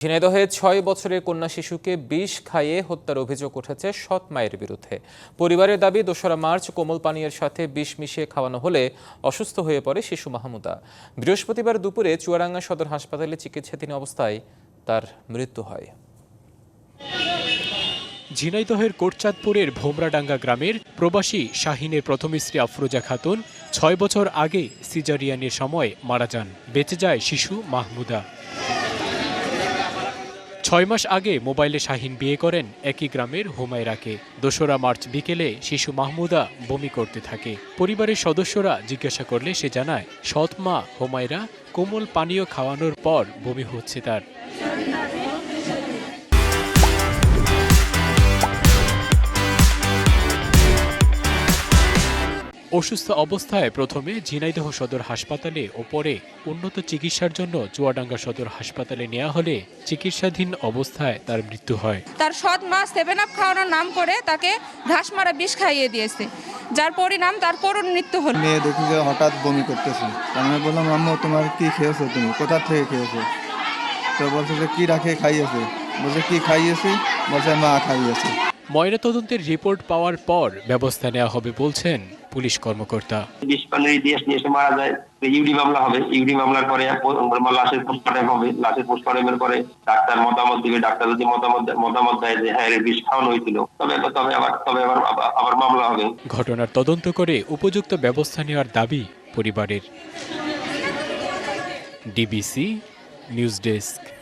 ঝিনাইদহে ছয় বছরের কন্যা শিশুকে বিষ খাইয়ে হত্যার অভিযোগ উঠেছে সৎ মায়ের বিরুদ্ধে। পরিবারের দাবি, দোসরা মার্চ কোমল পানীয়ের সাথে বিষ মিশিয়ে খাওয়ানো হলে অসুস্থ হয়ে পড়ে শিশু মাহমুদা। বৃহস্পতিবার দুপুরে চুয়াডাঙ্গা সদর হাসপাতালে চিকিৎসাধীন অবস্থায় তার মৃত্যু হয়। ঝিনাইদহের কোটচাঁদপুরের ভোমরাডাঙ্গা গ্রামের প্রবাসী শাহিনের প্রথম স্ত্রী আফরোজা খাতুন ছয় বছর আগে সিজারিয়ানের সময় মারা যান। বেঁচে যায় শিশু মাহমুদা। ছয় মাস আগে মোবাইলে শাহিন বিয়ে করেন একই গ্রামের হুমায়রাকে। দোসরা মার্চ বিকেলে শিশু মাহমুদা বমি করতে থাকে। পরিবারের সদস্যরা জিজ্ঞাসা করলে সে জানায়, সৎ মা হুমায়রা, কোমল পানীয় খাওয়ানোর পর বমি হচ্ছে তার। অসুস্থ অবস্থায় প্রথমে ঝিনাইদহ সদর হাসপাতালে ও পরে উন্নত চিকিৎসার জন্য চুয়াডাঙ্গা সদর হাসপাতালে নেওয়া হলে চিকিৎসাধীন অবস্থায় তার মৃত্যু হয়। তার সৎ মা সেভেন আপ খাওয়ানোর নাম করে তাকে ঘাস মারা বিষ খাইয়ে দিয়েছে যার পরিণাম তার করুণ মৃত্যু হল। মেয়ে দেখি যে হঠাৎ বমি করতেছে। আমি বললাম আম্মু তোমার কি খেয়েছো তুমি? কোথা থেকে খেয়েছো? তো বলছে যে কি রাখে খাইয়েছে? বলছে কি খাইয়েছি? বলছে মা খাইয়েছে। ময়নাতদন্তের রিপোর্ট পাওয়ার পর ব্যবস্থা নেওয়া হবে বলছেন পুলিশ কর্মকর্তা। বিষ নিয়ে এসে মারা যায়। ইউডি মামলা হবে। ইউডি মামলার পরে লাশের পোস্টমর্টম হবে। লাশের পোস্টমর্টমের পরে ডাক্তার মতামত দিবে। ডাক্তার যদি মতামত মতামত দেয় যে হ্যাঁ বিষ খাওয়ানো হয়েছিল। তবে তবে আবার তবে আবার- আবার মামলা হবে। ঘটনার তদন্ত করে উপযুক্ত ব্যবস্থা নেওয়ার দাবি পরিবারের। DBC news desk.